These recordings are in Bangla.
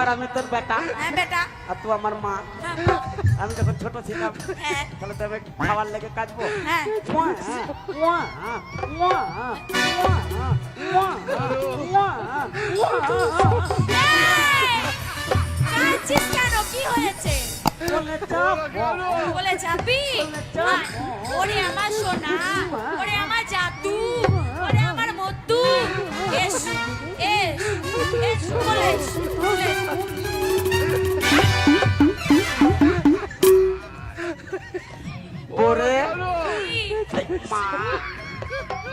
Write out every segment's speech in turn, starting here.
কর আমি তোর বেটা। হ্যাঁ বেটা। আর তুই আমার মা। হ্যাঁ, আমি যখন ছোট ছিলাম। হ্যাঁ। তাহলে তো আমি খাবার লেগে কাটবো কেন? কি হয়েছে? বলে যাবি ওরে আমার সোনা ওরে আমার জাদু ওরে আমার মদ্দু এস। ওরে কি? মা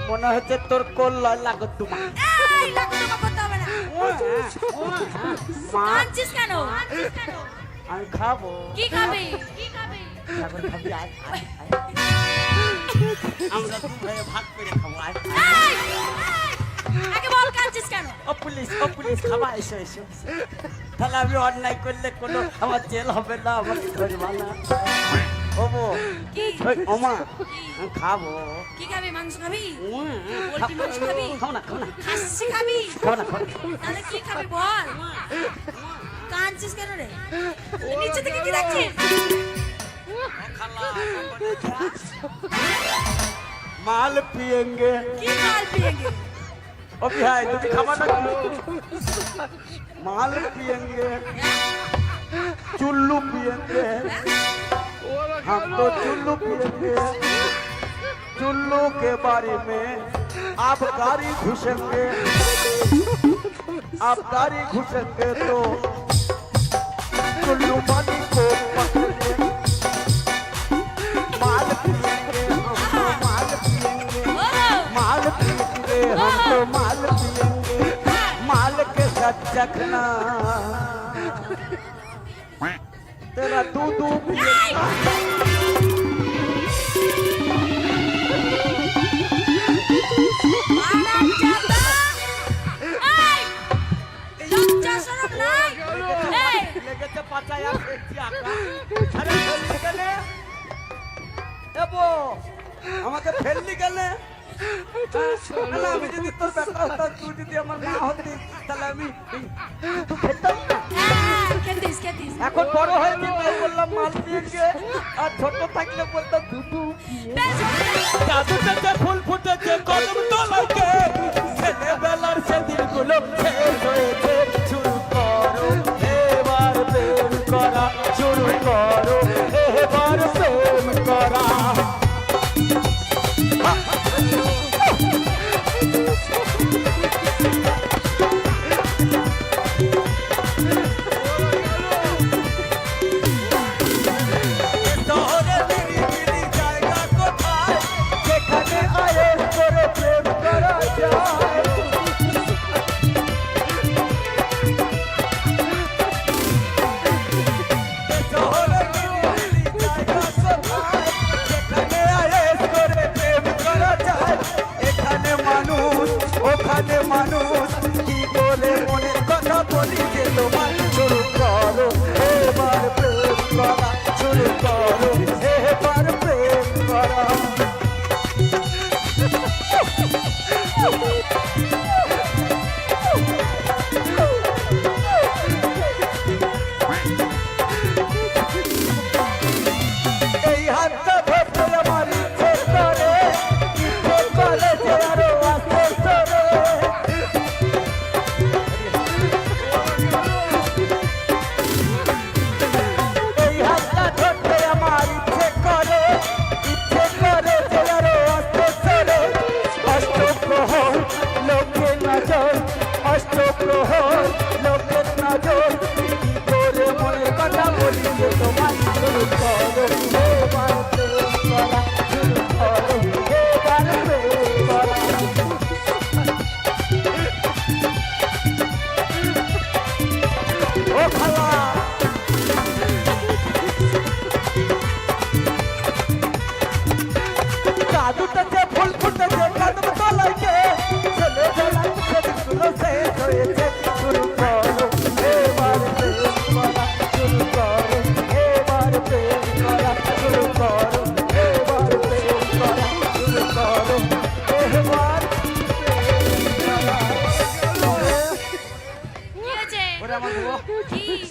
মনে হচ্ছে তোর কোল লয় লাগো তোমা এই, লাগো তোমার? আমি খাব কি খাবি কি খাবি। আমরা ভাগ করে খাব আগে বল কাঁদছিস কেন ও পুলিশ ও পুলিশ খাবা এসো এসো এসো। তাহলে আমি অন্যায় করলে কোনো আমার জেল হবে না আমাকে ধরবা না ওবো কি ওই ওমা আমি খাবো কি খাবি মাংস খাবি উম, পোলট্রি মাংস খাবি? খাও না খাও না খাসি খাবি খাও না খাও না তাহলে কি খাবি বল কাঁদছিস কেন রে নিচে থেকে কি দেখছিস माल पियेंगे কি মাল পিয়েঙ্গে ओ भाई तुम खावा ना माल पियेंगे, चुल्लू पियेंगे। हम तो चुल्लू पियेंगे। चुल्लू के बारे में आप गाड़ी घुसेंगे। आप गाड़ी घुसेंगे तो चुल्लू वाली को আঁকা। আরে ফেললি গেলে? এবো আমাকে ফেললি গেলে? না, আমি যদি তোর বেটা হতাম তুই যদি আমার মা হতি তাহলে আমি খেতাম না হ্যাঁ, এখন বড় হয়েছে তাই বললাম মাল দিয়ে আর ছোট থাকলে বলতাম দুটো ফুল ফুটেছে কলম তো ছেলেবেলার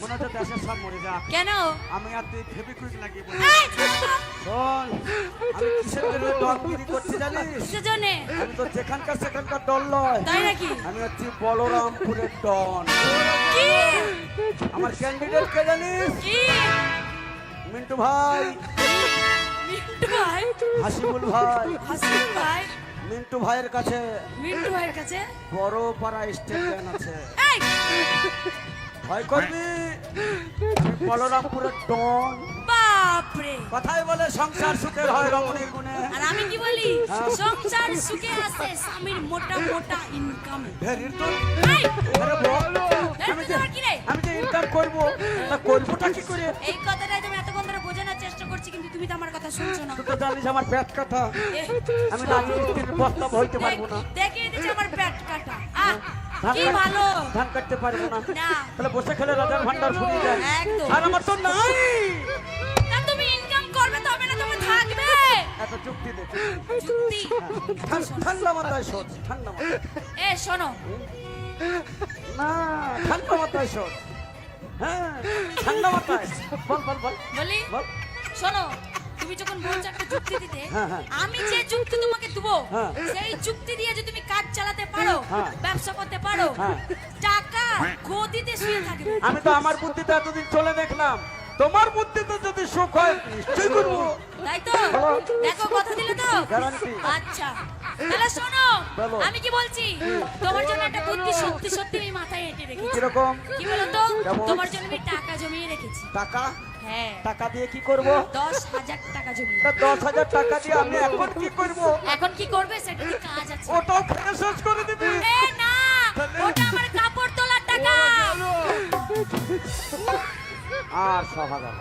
মনে হচ্ছে দেশের সব মরে যা কেন? আমি আর তুই ফেবিকুইক লাগিয়ে বলি এই, চুপ তো। শোন আমি কিসের জন্য ডনগিরি করছি জানিস? কিসের আমি তো যেখানকার সেখানকার ডন নয়। তাই নাকি? আমি হচ্ছি বলরামপুরের ডন। কি? আমার ক্যান্ডিডেট কে জানিস? কি? মিন্টু ভাই। মিন্টু ভাই? হাসিবুল ভাই। মিন্টু ভাইয়ের কাছে। মিন্টু ভাইয়ের কাছে? বড় পাড়া স্টেডিয়াম আছে ভয় করবি? বলরামপুরের ডন বাপরে। কথাই বলে সংসার সুখের হয় রমণীর গুণে আর আমি কি বলি? হ্যাঁ। সংসার সুখে আছে স্বামীর মোটা মোটা ইনকাম ভেরির তো এই আরে বল, আমি যে আমি যে ইনকাম করব তা করবোটা কি করে? এই কথাটাই তুমি এতক্ষণ ধরে বোঝানোর চেষ্টা করছি কিন্তু তুমি তো আমার কথা শুনছো না। তুই তো জানিস আমার পেট কথা আমি রাজনীতির বক্তব্য হইতে পারব না। দেখিয়ে দিচ্ছে আমার পেট কাটা। আহ! কি ভালো? ধান কাটতে পারব না। তাহলে বসে খেলে রাজার ভান্ডার ফুরিয়ে যায়। একদম। আর আমার তো নাই! তুমি ইনকাম করবে তবে না তুমি থাকবে। এত চুক্তি দে। ঠান্ডা মাথায় সোচ ঠান্ডা মাথায় এ শোনো। না ঠান্ডা মাথায় সোচ হ্যাঁ ঠান্ডা মাথায়। বল বল। বল? বলি। শোনো তুমি যখন বলছো একটা যুক্তি দিতে হ্যাঁ, হ্যাঁ। আমি যে যুক্তি তোমাকে দেবো হ্যাঁ। সেই যুক্তি দিয়ে যদি তুমি কাজ চালাতে পারো। ব্যবসা করতে পারো। টাকা গদিতে শুয়ে থাকবে। আমি তো আমার বুদ্ধিতে এতদিন চলে দেখলাম। তোমার বুদ্ধিতে যদি সুখ হয় নিশ্চয়ই করব। তাই তো? দেখো কথা দিলে তো? আচ্ছা। তাহলে শোনো আমি কি বলছি? তোমার জন্য একটা বুদ্ধি সত্যি সত্যি আমি মাথায় এঁটে রেখেছি। কীরকম? কি বলো তো তোমার জন্য আমি টাকা জমিয়ে রেখেছি। টাকা? হ্যাঁ। টাকা দিয়ে কি করব? দশ হাজার টাকা জমিয়ে। দশ হাজার টাকা দিয়ে আমি এখন কি করব? এখন কি করবে সেটা কাজ আছে। ওটাও খেয়ে শেষ করে দিবি। এ না ওটা আমার কাপড় তোলার টাকা। আর সভা গেল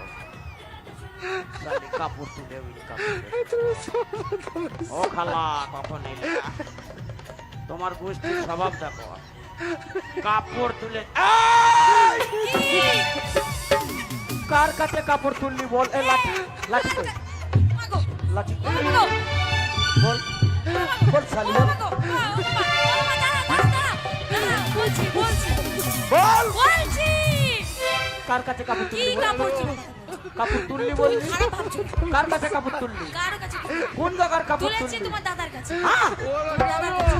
কাপড় তুলে ও খালা কখন তোমার গোষ্ঠীর স্বভাব দেখো। কাপড় তুলে? কার কাছে কাপড় তুললি বল এ লাঠি লাঠি কই? লাঠি বল বল শালি বল বলছি, বলছি, বল বলছি। কার কাছে কাপড় কি তুললি বল? কাপড় তুলে? কাপড় তুললি বললি কার কাছে কাপড় তুললি কারও কাছে কোন জায়গার কাপড় তুলেছি তুললি তোমার দাদার কাছে হ্যাঁ? দাদার কাছে।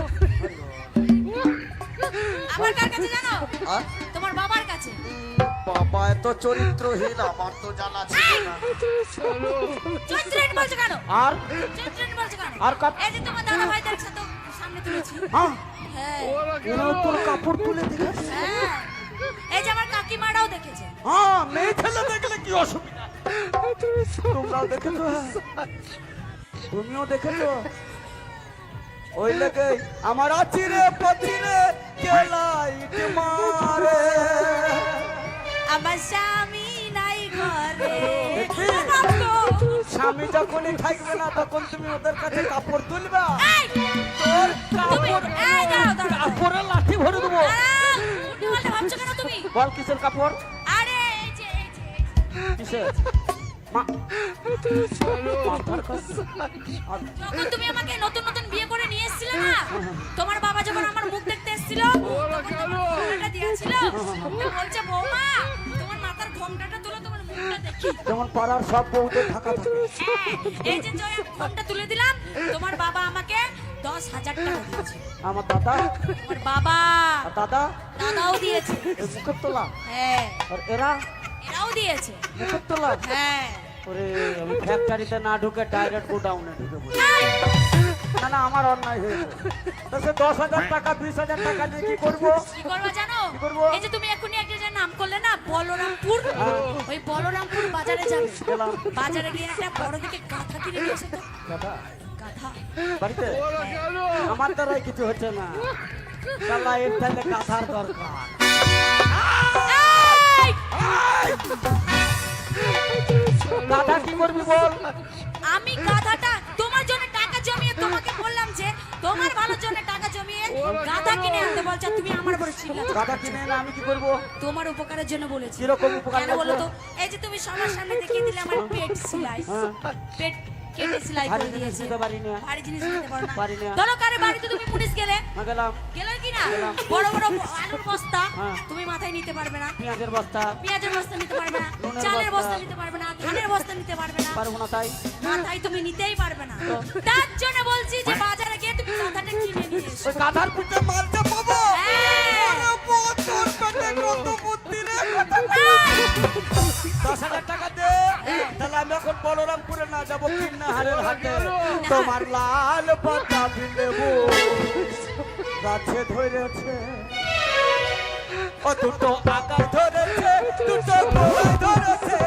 আমার কার কাছে জানো তোমার বাবার কাছে বাবা এত চরিত্রহীন আমার তো জানা ছিল না। চৈত্রেন বলছো কেন? আর? চৈত্রেন বলছো কেন? আর কাপ- এই যে তোমার দাদা ভাইদের সাথে সামনে তুলেছি। হ্যাঁ। হ্যাঁ। এরা তোর কাপড় তুলে দেখেছে হ্যাঁ। এই যে আমার কাকিমারাও দেখেছে। হ্যাঁ মেয়ে ছেলে দেখলে কি অসুবিধা? তোমরাও দেখেছ? তুমিও দেখেছ? ওই লেগে আমার আচিরে পাচিরে কেলাইট মারে। আমার স্বামী নাই ঘরে! স্বামী যখনই থাকবে না তখন তুমি ওদের কাছে কাপড় তুলবা। তোর কাপড় লাঠি ভরে দেবো। দাঁড়াও, উল্টোপাল্টা ভাবছ কেন তুমি? বল কিসের কাপড়? আরে এই যে এই যে এই যে। কিসের? যখন তুমি আমাকে নতুন নতুন বিয়ে করে নিয়ে এসেছিলে না তোমার বাবা যখন আমার মুখ দেখতে এসেছিল তখন তোমার দিয়েছিল বলছে বৌমা যেমন পাড়ার সব বউদের থাকা থাকে। হ্যাঁ, এই যে জয় ফোনটা তুলে দিলাম তোমার বাবা আমাকে দশ হাজার টাকা দিয়েছে। আমার দাদা? বাবা? দাদা? দাদাও দিয়েছে। মুখের তোলা হ্যাঁ। আর এরা? এরাও দিয়েছে। মুখের তোলা হ্যাঁ। ওরে আমি ফ্যাক্টরিতে না ঢুকে ডাইরেক্ট গোডাউনে ঢুকে পড়ি না না আমার অন্যায় হয়েছে। তো সে দশ হাজার টাকা বিশ হাজার টাকা দিয়ে কি করব? কি করবা জানো? কি করব? এই যে তুমি এখনই একটা যে নাম করলে না বলরামপুর? হ্যাঁ। ওই বলরামপুর বাজারে যাবে। গেলাম। বাজারে গিয়ে একটা বড় দিকে গাথা কিনে নিয়ে এসো তো। দাদা গাথা বাড়িতে? আমার দ্বারাই কিছু হচ্ছে না। শালা এর তাহলে কাঁথার দরকার। এই! গাধা কি করবি বল? আমি গাধাটা তোমার ভালোর জন্য টাকা জমিয়ে গাধা কিনে আনতে বলছো তুমি আমার উপরে চিল্লাচ্ছ। গাধা কিনে এনে আমি কি করব? তোমার উপকারের জন্য বলেছি। কীরকম উপকার কেন বলো তো? এই যে তুমি সবার সামনে দেখিয়ে দিলে আমার পেট সিলাই হ্যাঁ। পেট কেটে সেলাই করে দিয়েছে। দিতে পারি না। ভারী জিনিস দিতে পারো না। ধরো কারে বাড়িতে তুমি পুলিশ গেলে। হ্যাঁ, গেলাম। গেলে কি না? বড় বড় আলুর বস্তা হ্যাঁ। তুমি মাথায় নিতে পারবে না। পেঁয়াজের বস্তা। পেঁয়াজের বস্তা নিতে পারবে না। চালের বস্তা। নিতে পারবে না। ধানের বস্তা নিতে পারবে না। পারব না তাই। মাথায় তুমি নিতেই পারবে না। তার জন্য বলছি যে বাজারে গিয়ে তুমি মাথাটা কিনে নিয়ে এসো। ওই গাধার পিঠে মালটা পাবো? হ্যাঁ। দশ হাজার টাকা দে। তাহলে আমি এখন বলরামপুরে না যাব, কিন্নাহারের হাটে। তোমার লাল পাতা লেবু গাছে ধরেছে। ও দুটো আকাশ ধরেছে, দুটো ধরেছে।